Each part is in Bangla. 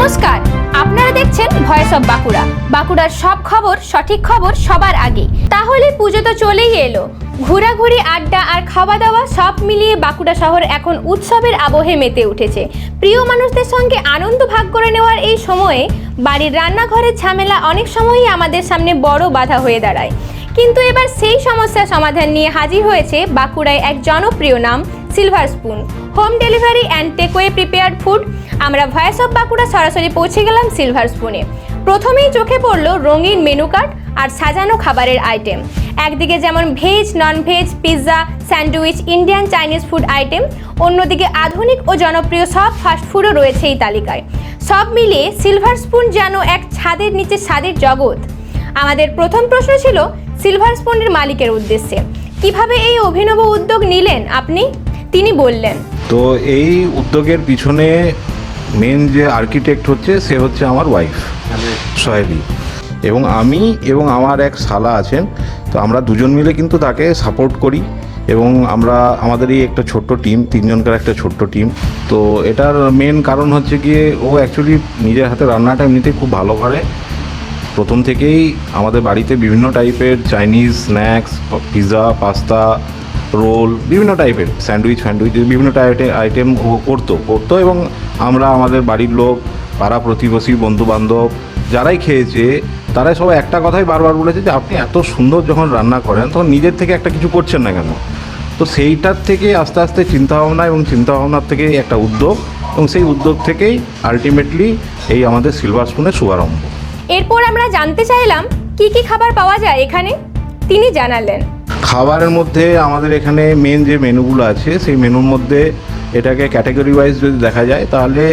নমস্কার, আপনারা দেখছেন ভয়েস অফ বাঁকুড়া বাঁকুড়ার সব খবর, সঠিক খবর সবার আগে। তাহলে পুজো তো চলেই এলো। ঘোরাঘুরি, আড্ডা আর খাওয়া দাওয়া সব মিলিয়ে বাঁকুড়া শহর এখন উৎসবের আবহে মেতে উঠেছে। প্রিয় মানুষদের সঙ্গে আনন্দ ভাগ করে নেওয়ার এই সময়ে বাড়ির রান্নাঘরের ঝামেলা অনেক সময়ই আমাদের সামনে বড় বাধা হয়ে দাঁড়ায়। কিন্তু এবার সেই সমস্যার সমাধান নিয়ে হাজির হয়েছে বাঁকুড়ায় এক জনপ্রিয় নাম silver spoon. Home delivery and takeaway prepared food আমরা ভয়েস অফ বাঁকুড়া সরাসরি পৌঁছে গেলাম সিলভার স্পুনে। প্রথমেই চোখে পড়ল রঙিন মেনু কার্ড আর সাজানো খাবারের আইটেম একদিকে যেমন veg non veg pizza sandwich Indian Chinese food item অন্যদিকে আধুনিক ও জনপ্রিয় সব ফাস্টফুডও রয়েছে এই তালিকায়। সব মিলিয়ে সিলভার স্পুন যেন এক ছাদের নিচে স্বাদের জগৎ। আমাদের প্রথম প্রশ্ন ছিল, সিলভার স্পুনের মালিকের উদ্দেশ্যে। কীভাবে এই অভিনব উদ্যোগ নিলেন আপনি? তিনি বললেন। তো এই উদ্যোগের পিছনে মেন যে আর্কিটেক্ট হচ্ছে, সে হচ্ছে আমার ওয়াইফ সোহেলি। এবং আমি এবং আমার এক শালা আছেন, তো আমরা দুজন মিলে কিন্তু তাকে সাপোর্ট করি। এবং আমরা, আমাদের এই একটা ছোট্ট টিম তিনজনকার একটা ছোট্ট টিম তো এটার মেন কারণ হচ্ছে গিয়ে, ও অ্যাকচুয়ালি নিজের হাতে রান্নাটা এমনিতেই খুব ভালো করে। প্রথম থেকেই আমাদের বাড়িতে বিভিন্ন টাইপের Chinese snacks pizza pasta roll, বিভিন্ন টাইপের স্যান্ডউইচ, ফ্যান্ডউইচ বিভিন্ন টাইপের আইটেম করতো করতো এবং আমরা আমাদের বাড়ির লোক, পাড়া প্রতিবেশী বন্ধু বান্ধব যারাই খেয়েছে, তারাই সবাই একটা কথাই বারবার বলেছে যে, আপনি এত সুন্দর যখন রান্না করেন, তখন নিজের থেকে একটা কিছু করছেন না কেন? তো সেইটার থেকে আস্তে আস্তে চিন্তাভাবনা এবং চিন্তাভাবনার থেকে একটা উদ্যোগ এবং সেই উদ্যোগ থেকেই আলটিমেটলি এই আমাদের সিলভার স্পুনের শুভারম্ভ। এরপর আমরা জানতে চাইলাম, কি কি খাবার পাওয়া যায় এখানে? তিনি জানালেন। খাবারের মধ্যে আমাদের এখানে মেন যে মেনুগুলো আছে, সেই মেনুর মধ্যে এটাকে ক্যাটাগরি ওয়াইজ যদি দেখা যায়, তাহলে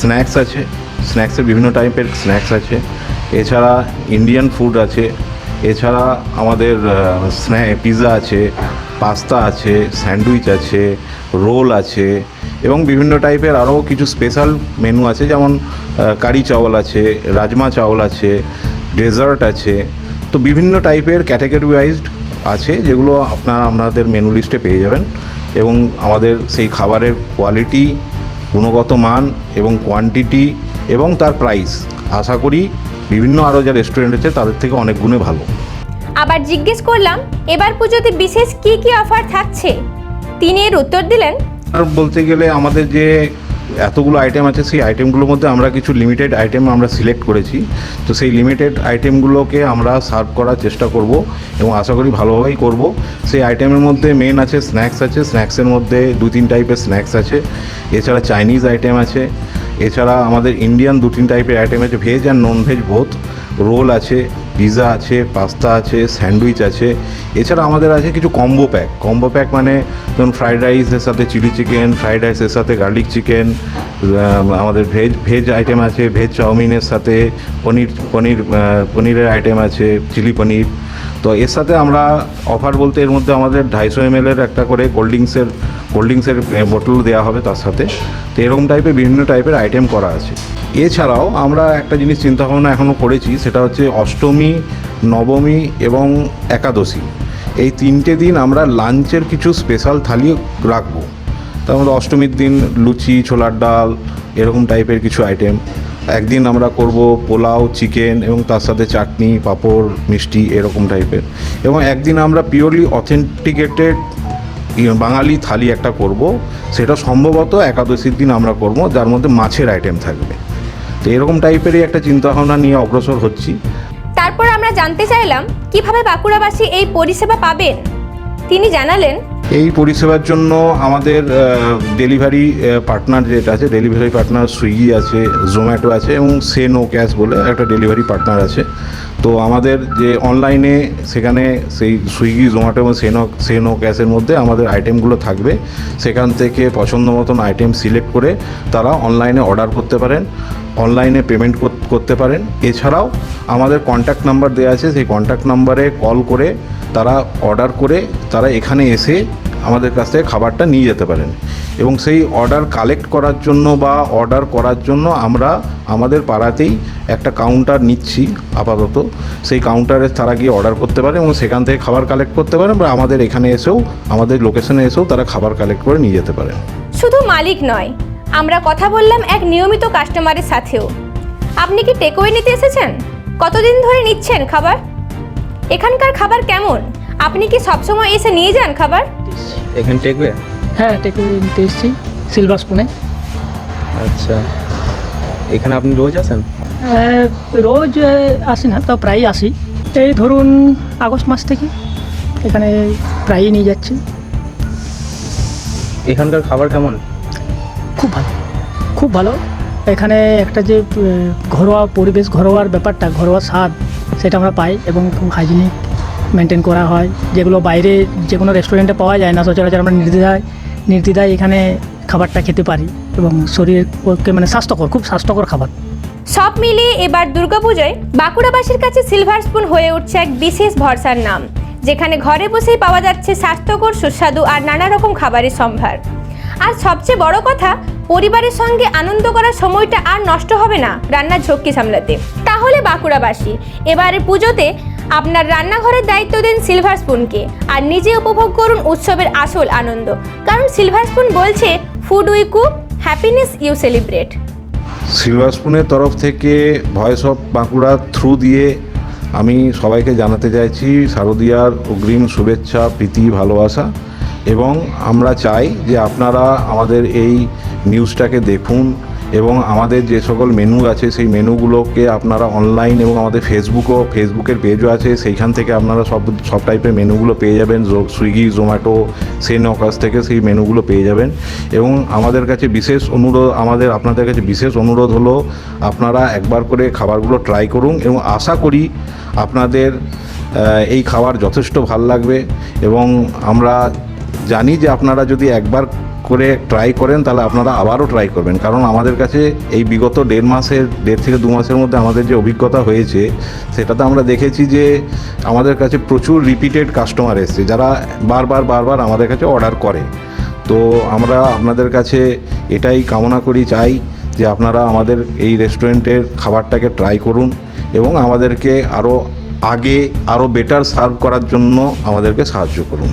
স্ন্যাক্স আছে। স্ন্যাক্সের বিভিন্ন টাইপের স্ন্যাক্স আছে। এছাড়া ইন্ডিয়ান ফুড আছে। এছাড়া আমাদের পিৎজা আছে পাস্তা আছে স্যান্ডউইচ আছে রোল আছে, এবং বিভিন্ন টাইপের আরও কিছু স্পেশাল মেনু আছে, যেমন কারি চাওয়াল আছে রাজমা চাওয়াল আছে ডেজার্ট আছে। তো বিভিন্ন টাইপের ক্যাটাগরি ওয়াইজড আছে যেগুলো আপনারা আপনাদের মেনু লিস্টে পেয়ে যাবেন এবং আমাদের সেই খাবারের কোয়ালিটি গুণগত মান এবং কোয়ান্টিটি এবং তার প্রাইস আশা করি বিভিন্ন আরও যা রেস্টুরেন্ট আছে তাদের থেকে অনেক গুণে ভালো। আবার জিজ্ঞেস করলাম এবার পুজোতে বিশেষ কি কি অফার থাকছে? তিনি এর উত্তর দিলেন আর বলতে গেলে আমাদের যে এতগুলো আইটেম আছে, সেই আইটেমগুলোর মধ্যে আমরা কিছু লিমিটেড আইটেম আমরা সিলেক্ট করেছি। তো সেই লিমিটেড আইটেমগুলোকে আমরা সার্ভ করার চেষ্টা করব এবং আশা করি ভালোভাবেই করব। সেই আইটেমের মধ্যে মেন আছে স্ন্যাক্স আছে স্ন্যাক্সের মধ্যে দু তিন টাইপের স্ন্যাক্স আছে, এছাড়া চাইনিজ আইটেম আছে, এছাড়া আমাদের ইন্ডিয়ান দু তিন টাইপের আইটেম আছে veg and non veg both roll আছে পিৎজা আছে, পাস্তা আছে, স্যান্ডউইচ আছে। এছাড়া আমাদের আছে কিছু কম্বো প্যাক কম্বো প্যাক মানে ধরুন ফ্রাইড রাইসের সাথে চিলি চিকেন ফ্রাইড রাইসের সাথে গার্লিক চিকেন আমাদের ভেজ ভেজ আইটেম আছে ভেজ চাউমিনের সাথে পনির পনির পনিরের আইটেম আছে চিলি পনির। তো এর সাথে আমরা অফার বলতে এর মধ্যে আমাদের ঢাইশো এম এর একটা করে কোল্ড ড্রিঙ্কসের কোল্ড ড্রিঙ্কসের বোতল দেওয়া হবে তার সাথে। তো এরকম টাইপের বিভিন্ন টাইপের আইটেম করা আছে। এছাড়াও আমরা একটা জিনিস চিন্তাভাবনা এখনও করেছি, সেটা হচ্ছে অষ্টমী, নবমী এবং একাদশী। এই তিনটে দিন আমরা লাঞ্চের কিছু স্পেশাল থালি রাখব। তার মধ্যে অষ্টমীর দিন লুচি, ছোলার ডাল, এরকম টাইপের কিছু আইটেম একদিন আমরা করব পোলাও চিকেন এবং তার সাথে চাটনি, পাঁপড়, মিষ্টি এরকম টাইপের এবং একদিন আমরা পিওরলি অথেন্টিকেটেড বাঙালি থালি একটা করব। সেটা সম্ভবত একাদশীর দিন আমরা করব, যার মধ্যে মাছের আইটেম থাকবে। তো এরকম টাইপেরই একটা চিন্তাভাবনা নিয়ে অগ্রসর হচ্ছি। তারপর আমরা জানতে চাইলাম কীভাবে বাঁকুড়াবাসী এই পরিষেবা পাবেন? তিনি জানালেন এই পরিষেবার জন্য আমাদের ডেলিভারি পার্টনার যেটা আছে ডেলিভারি পার্টনার সুইগি আছে জোম্যাটো আছে এবং সে নো ক্যাশ বলে একটা ডেলিভারি পার্টনার আছে। তো আমাদের যে অনলাইনে সেখানে সেই সুইগি জোম্যাটো এবং সেনো সেনো ক্যাশের মধ্যে আমাদের আইটেমগুলো থাকবে। সেখান থেকে পছন্দ মতন আইটেম সিলেক্ট করে তারা অনলাইনে অর্ডার করতে পারেন। অনলাইনে পেমেন্ট করতে পারেন। এছাড়াও আমাদের কন্ট্যাক্ট নাম্বার দেওয়া আছে, সেই কন্ট্যাক্ট নাম্বারে কল করে তারা অর্ডার করে তারা এখানে এসে আমাদের কাছ থেকে খাবারটা নিয়ে যেতে পারেন। এবং সেই অর্ডার কালেক্ট করার জন্য বা অর্ডার করার জন্য আমরা আমাদের পাড়াতেই একটা কাউন্টার নিচ্ছি আপাতত। সেই কাউন্টারে তারা গিয়ে অর্ডার করতে পারে এবং সেখান থেকে খাবার কালেক্ট করতে পারেন বা আমাদের এখানে এসেও, আমাদের লোকেশনে এসেও তারা খাবার কালেক্ট করে নিয়ে যেতে পারেন। শুধু মালিক নয় আমরা কথা বললাম এক নিয়মিত কাস্টমারের সাথেও। আপনি কি টেকওয়ে নিতে এসেছেন? কতদিন ধরে নিচ্ছেন খাবার? এখানকার খাবার কেমন? আপনি কি সবসময় এসে নিয়ে যান খাবার? এখানে টেকবে হ্যাঁ টেকে নিতে এসেছি সিলভার স্পুনে আচ্ছা। এখানে আপনি রোজ আসেন? রোজ আসি না তো প্রায়ই আসি। এই ধরুন আগস্ট মাস থেকে এখানে প্রায়ই নিয়ে যাচ্ছি। এখানকার খাবার কেমন? খুব ভালো খুব ভালো। এখানে একটা যে ঘরোয়া পরিবেশ, ঘরোয়ার ব্যাপারটা, ঘরোয়া স্বাদ, সেটা আমরা পাই এবং খুব হাইজিনিক মেনটেন করা হয়। যেগুলো বাইরে যে কোনো রেস্টুরেন্টে পাওয়া যায় না, সচরাচর আমরা নির্দ্বিধায় নির্দ্বিধায় এখানে খাবারটা খেতে পারি এবং শরীরের পক্ষে মানে স্বাস্থ্যকর, খুব স্বাস্থ্যকর খাবার। সব মিলিয়ে এবার দুর্গাপুজোয় বাঁকুড়াবাসীর কাছে সিলভার স্পুন হয়ে উঠছে এক বিশেষ ভরসার নাম, যেখানে ঘরে বসেই পাওয়া যাচ্ছে স্বাস্থ্যকর, সুস্বাদু আর নানা রকম খাবারের সম্ভার। আর সবচেয়ে বড় কথা, পরিবারের সঙ্গে আনন্দ করার সময়টা আর নষ্ট হবে না রান্নার ঝক্কি সামলাতে। তাহলে বাঁকুড়াবাসী এবারে পুজোতে আপনার রান্নাঘরের দায়িত্ব দিন সিলভার স্পুনকে আর নিজে উপভোগ করুন উৎসবের আসল আনন্দ। কারণ সিলভার স্পুন বলছে food we cook happiness you celebrate silver স্পুনের তরফ থেকে ভয়েস অফ বাঁকুড়া থ্রু দিয়ে আমি সবাইকে জানাতে চাইছি শারদীয়ার অগ্রিম শুভেচ্ছা, প্রীতি, ভালোবাসা। এবং আমরা চাই যে আপনারা আমাদের এই নিউজটাকে দেখুন এবং আমাদের যে সকল মেনু আছে, সেই মেনুগুলোকে আপনারা অনলাইন এবং আমাদের ফেসবুকও ফেসবুকের পেজও আছে, সেইখান থেকে আপনারা সব সব টাইপের মেনুগুলো পেয়ে যাবেন। সুইগি জোম্যাটো সেই নকাশ থেকে সেই মেনুগুলো পেয়ে যাবেন। এবং আমাদের কাছে বিশেষ অনুরোধ, আমাদের, আপনাদের কাছে বিশেষ অনুরোধ হলো, আপনারা একবার করে খাবারগুলো ট্রাই করুন এবং আশা করি আপনাদের এই খাবার যথেষ্ট ভালো লাগবে এবং আমরা জানি যে আপনারা যদি একবার করে ট্রাই করেন, তাহলে আপনারা আবারও ট্রাই করবেন। কারণ আমাদের কাছে এই বিগত দেড় মাসের, দেড় থেকে দু মাসের মধ্যে আমাদের যে অভিজ্ঞতা হয়েছে, সেটাতে আমরা দেখেছি যে আমাদের কাছে প্রচুর রিপিটেড কাস্টমার এসছে, যারা বারবার বারবার আমাদের কাছে অর্ডার করে। তো আমরা আপনাদের কাছে এটাই কামনা করি, চাই যে আপনারা আমাদের এই রেস্টুরেন্টের খাবারটাকে ট্রাই করুন এবং আমাদেরকে আরও আগে আরও বেটার সার্ভ করার জন্য আমাদেরকে সাহায্য করুন।